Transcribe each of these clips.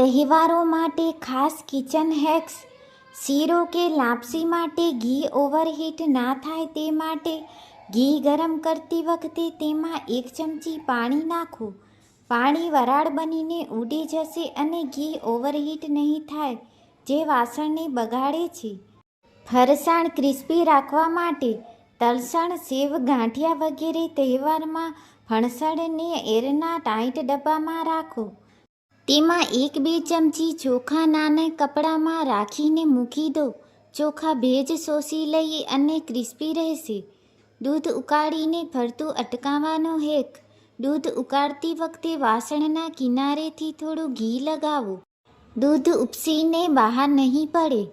તહેવારો માટે ખાસ કિચન હેક્સ શીરો કે લાપસી માટે ઘી ઓવરહીટ ના થાય તે માટે ઘી ગરમ કરતી વખતે તેમાં એક ચમચી પાણી નાખો. પાણી વરાળ બનીને ઉડી જશે અને ઘી ઓવરહીટ નહીં થાય, જે વાસણને બગાડે છે. ફરસાણ ક્રિસ્પી રાખવા માટે તલસણ સેવ ગાંઠિયા વગેરે તહેવારમાં ફણસણને એરના ટાઈટ ડબ્બામાં રાખો. તેમાં એક બે ચમચી ચોખા નાના કપડામાં રાખીને મૂકી દો. ચોખા ભેજ શોષી લઈ અને ક્રિસ્પી રહેશે. દૂધ ઉકાળીને ફરતું અટકાવવાનો હેક. દૂધ ઉકાળતી વખતે વાસણના કિનારેથી થોડું ઘી લગાવો. દૂધ ઉપસીને બહાર નહીં પડે.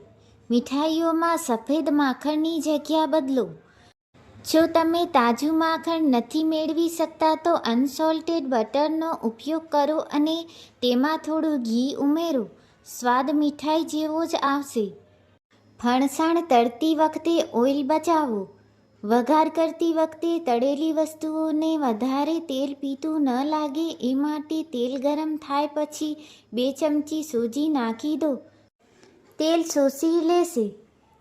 મીઠાઈઓમાં સફેદ માખણની જગ્યા બદલો. જો તમે તાજું માખણ નથી મેળવી શકતા, તો અનસોલ્ટેડ બટરનો ઉપયોગ કરો અને તેમાં થોડું ઘી ઉમેરો. સ્વાદ મીઠાઈ જેવો જ આવશે. ફણસાણ તળતી વખતે ઓઇલ બચાવો. વઘાર કરતી વખતે તળેલી વસ્તુઓને વધારે તેલ પીતું ન લાગે, એ માટે તેલ ગરમ થાય પછી બે ચમચી સૂજી નાખી દો. તેલ શોષી લેશે.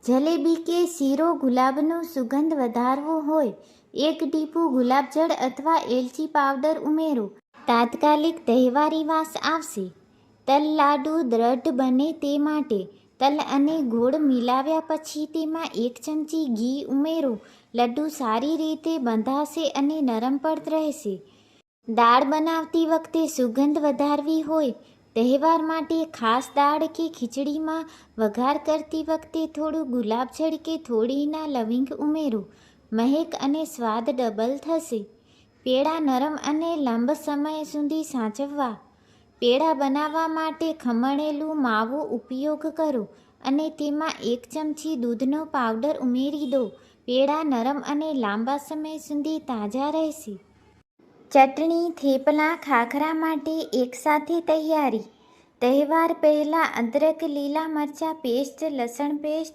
જલેબી કે શીરો ગુલાબનો સુગંધ વધારવો હોય, એક ટીપું ગુલાબજળ અથવા એલચી પાવડર ઉમેરો. તાત્કાલિક તહેવારી વાસ આવશે. તલ લાડુ દ્રઢ બને તે માટે તલ અને ગોળ મિલાવ્યા પછી તેમાં એક ચમચી ઘી ઉમેરો. લડ્ડુ સારી રીતે બંધાશે અને નરમ પણ રહેશે. દાળ બનાવતી વખતે સુગંધ વધારવી હોય તહેવાર માટે ખાસ દાળ કે ખીચડીમાં વઘાર કરતી વખતે થોડું ગુલાબજળ કે થોડીના લવિંગ ઉમેરો. મહેક અને સ્વાદ ડબલ થશે. પેડા નરમ અને લાંબ સમય સુધી સાચવવા. પેડા બનાવવા માટે ખમણેલું માવો ઉપયોગ કરો અને તેમાં એક ચમચી દૂધનો પાવડર ઉમેરી દો. પેડા નરમ અને લાંબા સમય સુધી તાજા રહેશે. ચટણી, થેપલા, ખાખરા માટે એકસાથે તૈયારી. તહેવાર પહેલાં અદરક, લીલા મરચાં પેસ્ટ, લસણ પેસ્ટ,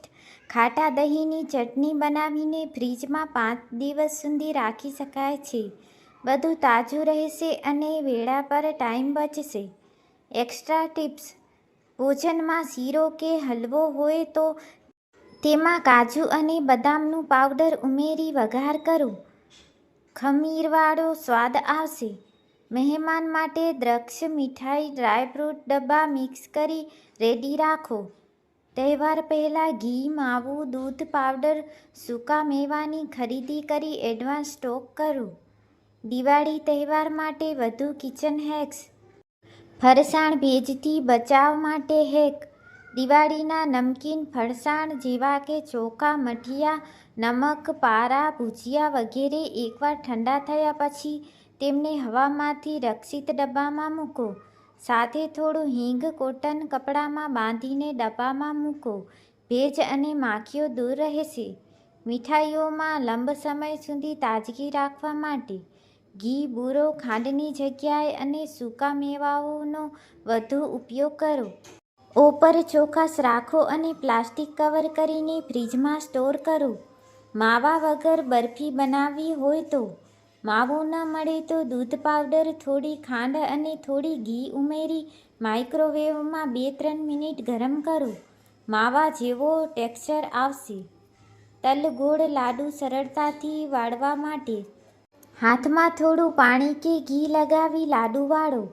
ખાટા દહીંની ચટણી બનાવીને ફ્રીજમાં પાંચ દિવસ સુધી રાખી શકાય છે. બધું તાજું રહેશે અને વેળા પર ટાઈમ બચશે. Extra tips. ભોજનમાં શીરો કે હલવો હોય તો તેમાં કાજુ અને બદામનું પાવડર ઉમેરી વઘાર કરો. ખમીરવાળો સ્વાદ આવશે. મહેમાન માટે દ્રક્ષ, મીઠાઈ, ડ્રાયફ્રૂટ ડબ્બા મિક્સ કરી રેડી રાખો. તહેવાર પહેલાં ઘી, માવું, દૂધ, પાવડર, સૂકા મેવાની ખરીદી કરી એડવાન્સ સ્ટોક કરો. દિવાળી તહેવાર માટે વધુ કિચન હેક્સ. ફરસાણ ભેજથી બચાવ માટે હેક. દિવાળીના નમકીન ફરસાણ જેવા કે ચોખા, મઠિયા, નમક, પારા, ભુજિયા વગેરે એકવાર ઠંડા થયા પછી તેમને હવામાંથી રક્ષિત ડબ્બામાં મૂકો. સાથે થોડું હિંગ કોટન કપડામાં બાંધીને ડબ્બામાં મૂકો. ભેજ અને માખીઓ દૂર રહેશે. મીઠાઈઓમાં લંબ સમય સુધી તાજગી રાખવા માટે ઘી, બૂરો, ખાંડની જગ્યાએ અને સૂકા મેવાઓનો વધુ ઉપયોગ કરો. ઉપર ચોખાસ રાખો અને પ્લાસ્ટિક કવર કરીને ફ્રીજમાં સ્ટોર કરો. માવા વગર બરફી બનાવવી હોય તો. માવું ન મળે તો દૂધ પાવડર, થોડી ખાંડ અને થોડી ઘી ઉમેરી માઇક્રોવેવમાં બે ત્રણ મિનિટ ગરમ કરો. માવા જેવો ટેક્સચર આવશે. તલ ગોળ લાડુ સરળતાથી વાળવા માટે. હાથમાં થોડું પાણી કે ઘી લગાવી લાડુ વાળો.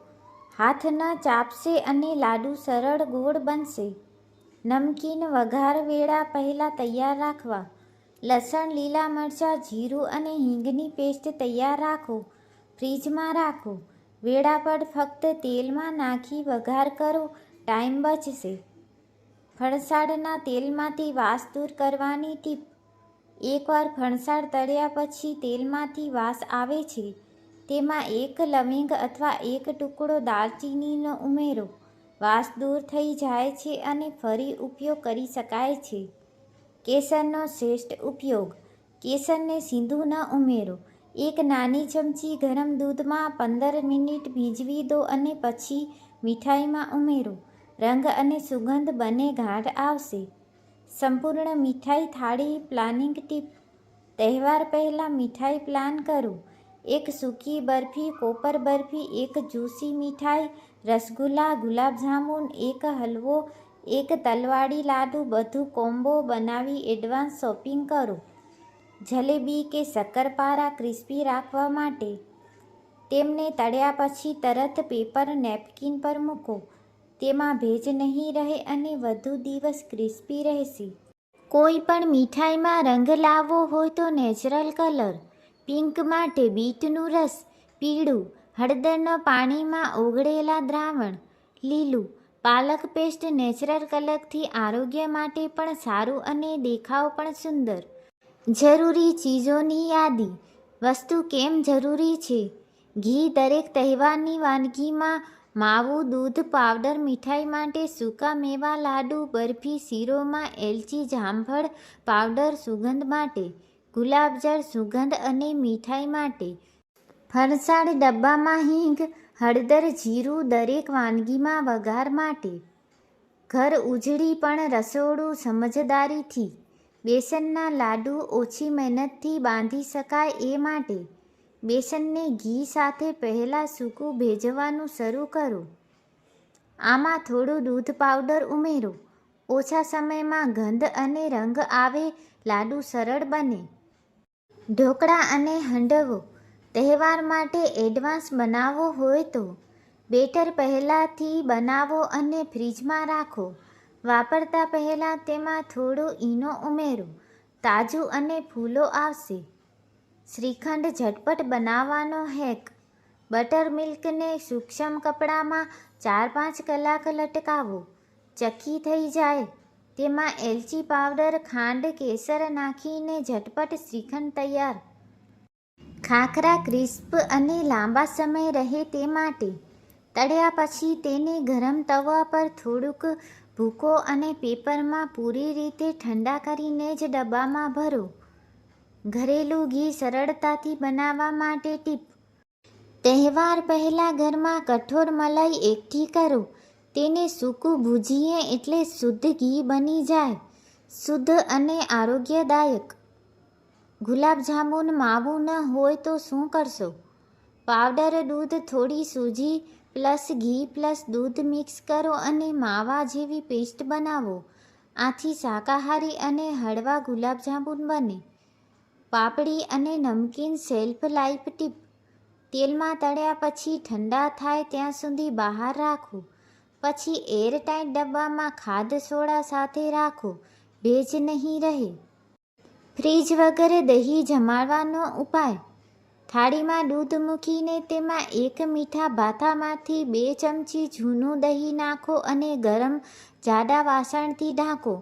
હાથ ન ચાપશે અને લાડુ સરળ ગોળ બનશે. નમકીન વઘાર વેળા પહેલાં તૈયાર રાખવા. લસણ, લીલા મરચાં, જીરું અને હિંગની પેસ્ટ તૈયાર રાખો. ફ્રીજમાં રાખો. વેળા પર ફક્ત તેલમાં નાખી વઘાર કરો. ટાઈમ બચશે. ફણસાડના તેલમાંથી વાસ દૂર કરવાની ટીપ. એકવાર ફણસાડ તળ્યા પછી તેલમાંથી વાસ આવે છે. તેમાં એક લવિંગ અથવા એક ટુકડો દાલચીનીનો ઉમેરો. વાસ દૂર થઈ જાય છે અને ફરી ઉપયોગ કરી શકાય છે. કેસરનો શ્રેષ્ઠ ઉપયોગ. કેસરને સીધું ન ઉમેરો. એક નાની ચમચી ગરમ દૂધમાં પંદર મિનિટ ભીંજવી દો અને પછી મીઠાઈમાં ઉમેરો. રંગ અને સુગંધ બંને ગાઢ આવશે. સંપૂર્ણ મીઠાઈ થાળી પ્લાનિંગ ટીપ. તહેવાર પહેલાં મીઠાઈ પ્લાન કરો. એક સૂકી બરફી, કોપર બરફી, એક જ્યુસી મીઠાઈ, રસગુલ્લા, ગુલાબજામુન, એક હલવો, એક તલવાડી લાડુ, બધું કોમ્બો બનાવી એડવાન્સ શોપિંગ કરો. જલેબી કે શક્કરપારા ક્રિસ્પી રાખવા માટે. તેમને તળ્યા પછી તરત પેપર નેપકિન પર મૂકો. તેમાં ભેજ નહીં રહે અને વધુ દિવસ ક્રિસ્પી રહેશે. કોઈ પણ મીઠાઈમાં રંગ લાવવો હોય તો નેચરલ કલર. પિંક માટે બીટનું રસ, પીળું, હળદરના પાણીમાં ઓગળેલા દ્રાવણ, લીલું, પાલક પેસ્ટ નેચરલ કલરથી આરોગ્ય માટે પણ સારું અને દેખાવ પણ સુંદર. જરૂરી ચીજોની યાદી. વસ્તુ કેમ જરૂરી છે? ઘી દરેક તહેવારની વાનગીમાં માવું, દૂધ, પાવડર, મીઠાઈ માટે સૂકા મેવા, લાડુ, બરફી, શીરોમાં એલચી, જામફળ, પાવડર, સુગંધ માટે. ગુલાબજળ, સુગંધ અને મીઠાઈ માટે ફરસાણ ડબ્બામાં હિંગ, હળદર, જીરું દરેક વાનગીમાં વઘાર માટે. ઘર ઉજળી પણ રસોડું સમજદારીથી. બેસનના લાડુ ઓછી મહેનતથી બાંધી શકાય એ માટે. બેસનને ઘી સાથે પહેલાં સૂકું ભેજવાનું શરૂ કરો. આમાં થોડું દૂધ પાવડર ઉમેરો. ઓછા સમયમાં ગંધ અને રંગ આવે, લાડુ સરળ બને. ઢોકળા અને હંડવો તહેવાર માટે એડવાન્સ બનાવવો હોય તો બેટર પહેલાંથી બનાવો અને ફ્રીજમાં રાખો. વાપરતા પહેલાં તેમાં થોડો ઈનો ઉમેરો. તાજું અને ફૂલો આવશે. શ્રીખંડ ઝટપટ બનાવવાનો હેક. બટર મિલ્કને સૂક્ષ્મ કપડામાં ચાર પાંચ કલાક લટકાવો. ચક્કી થઈ જાય. તેમાં એલચી પાવડર, ખાંડ, કેસર નાખીને ઝટપટ શ્રીખંડ તૈયાર. ખાખરા ક્રિસ્પ અને લાંબા સમય રહે તે માટે. તળ્યા પછી તેને ગરમ તવા પર થોડુંક ભૂકો અને પેપરમાં પૂરી રીતે ઠંડા કરીને જ ડબ્બામાં ભરો. ઘરેલું ઘી સરળતાથી બનાવવા માટે ટીપ. તહેવાર પહેલાં ઘરમાં કઠોર મલાઈ એકઠી કરો. તેને સૂકું ભૂજીએ એટલે શુદ્ધ ઘી બની જાય. શુદ્ધ અને આરોગ્યદાયક. ગુલાબજાંબુન માવું ન હોય તો શું કરશો? પાવડર દૂધ થોડી સૂજી, પ્લસ ઘી પ્લસ દૂધ મિક્સ કરો અને માવા જેવી પેસ્ટ બનાવો. આથી શાકાહારી અને હળવા ગુલાબજામુન બને. પાપડી અને નમકીન સેલ્ફ લાઈફ ટીપ. તેલમાં તળ્યા પછી ઠંડા થાય ત્યાં સુધી બહાર રાખો. પછી એરટાઈટ ડબ્બામાં ખાદ સોડા સાથે રાખો, ભેજ નહીં રહે. ફ્રીજ વગર દહીં જમાડવાનો ઉપાય. થાળીમાં દૂધ મૂકીને તેમાં એક મીઠા ભાથામાંથી બે ચમચી જૂનું દહીં નાખો અને ગરમ જાડા વાસણથી ઢાંકો.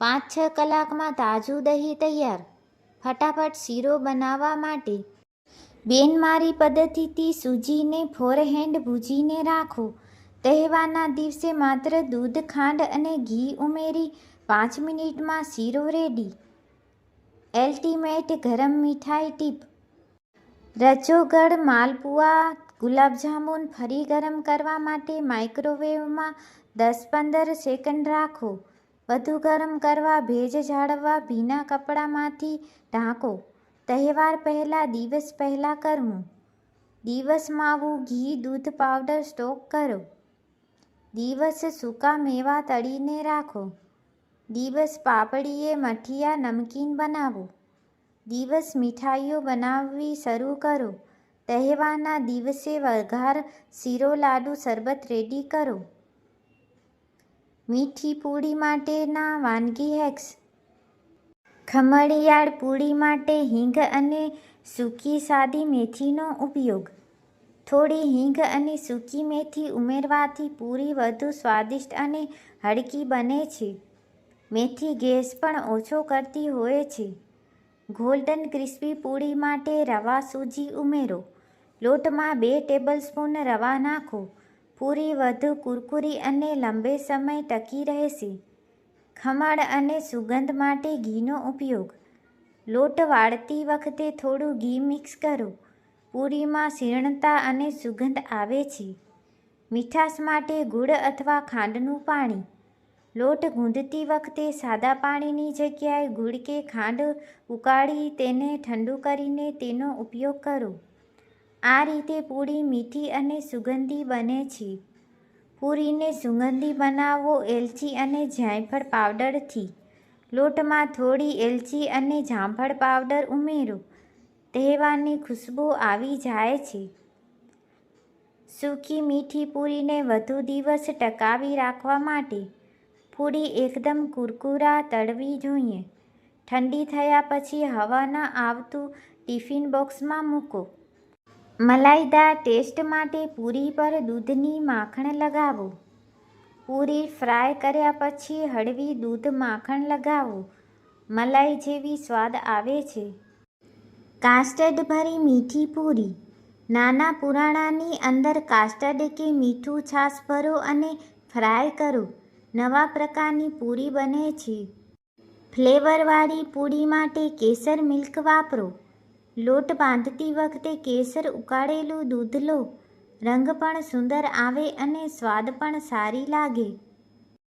પાંચ છ કલાકમાં તાજું દહીં તૈયાર. ફટાફટ શીરો બનાવવા માટે બેનમારી પદ્ધતિથી સૂજીને ફોરહેન્ડ ભૂજીને રાખો. તહેવારના દિવસે માત્ર દૂધ, ખાંડ અને ઘી ઉમેરી પાંચ મિનિટમાં શીરો રેડી. એલ્ટિમેટ ગરમ મીઠાઈ ટીપ. રજોગઢ માલપુઆ ગુલાબજાંબુન ફરી ગરમ કરવા માટે માઇક્રોવેવમાં દસ પંદર સેકન્ડ રાખો. વધુ ગરમ કરવા ભેજ જાળવવા ભીના કપડામાંથી ઢાંકો. તહેવાર પહેલાં, દિવસ પહેલાં કરવું. દિવસ માવું ઘી, દૂધ, પાવડર સ્ટોક કરો. દિવસ સૂકા મેવા તળીને રાખો. દિવસ પાપડીએ મઠિયા નમકીન બનાવો. દિવસ મીઠાઈઓ બનાવવી શરૂ કરો. તહેવારના દિવસે વઘાર, શીરો, લાડુ શરબત રેડી કરો. મીઠી પૂડી માટેના વાનગી હેક્સ. ખમણિયાળ પૂડી માટે હિંગ અને સૂકી સાદી મેથીનો ઉપયોગ. થોડી હિંગ અને સૂકી મેથી ઉમેરવાથી પૂરી વધુ સ્વાદિષ્ટ અને હળકી બને છે. મેથી ગેસ પણ ઓછો કરતી હોય છે. ગોલ્ડન ક્રિસ્પી પૂરી માટે રવા સૂજી ઉમેરો. લોટમાં બે ટેબલસ્પૂન રવા નાખો. પૂરી વધુ કુરકુરી અને લાંબે સમય ટકી રહેશે. ખમણ અને સુગંધ માટે ઘીનો ઉપયોગ. લોટ વાળતી વખતે થોડું ઘી મિક્સ કરો. પૂરીમાં શીર્ણતા અને સુગંધ આવે છે. મીઠાશ માટે ગુળ અથવા ખાંડનું પાણી. લોટ ગૂંધતી વખતે સાદા પાણીની જગ્યાએ ગુળ કે ખાંડ ઉકાળી તેને ઠંડુ કરીને તેનો ઉપયોગ કરો. આ રીતે પૂરી મીઠી અને સુગંધી બને છે. પૂરીને સુગંધી બનાવો એલચી અને જાયફળ પાવડરથી. લોટમાં થોડી એલચી અને જામફળ પાવડર ઉમેરો. તહેવારની ખુશ્બુ આવી જાય છે. સૂકી મીઠી પૂરીને વધુ દિવસ ટકાવી રાખવા માટે પૂરી એકદમ કુરકુરા તળવી જોઈએ. ઠંડી થયા પછી હવા ન આવતું ટિફિન બોક્સમાં મૂકો. મલાઈદાર ટેસ્ટ માટે પૂરી પર દૂધની માખણ લગાવો. પૂરી ફ્રાય કર્યા પછી હળવી દૂધ માખણ લગાવો. મલાઈ જેવી સ્વાદ આવે છે. કાસ્ટર્ડ ભરી મીઠી પૂરી. નાના પુરાણાની અંદર કાસ્ટર્ડ કે મીઠું છાશ ભરો અને ફ્રાય કરો. નવા પ્રકારની પૂરી બને છે. ફ્લેવરવાળી પૂરી માટે કેસર મિલ્ક વાપરો. લોટ બાંધતી વખતે કેસર ઉકાળેલું દૂધ લો. રંગ પણ સુંદર આવે અને સ્વાદ પણ સારી લાગે.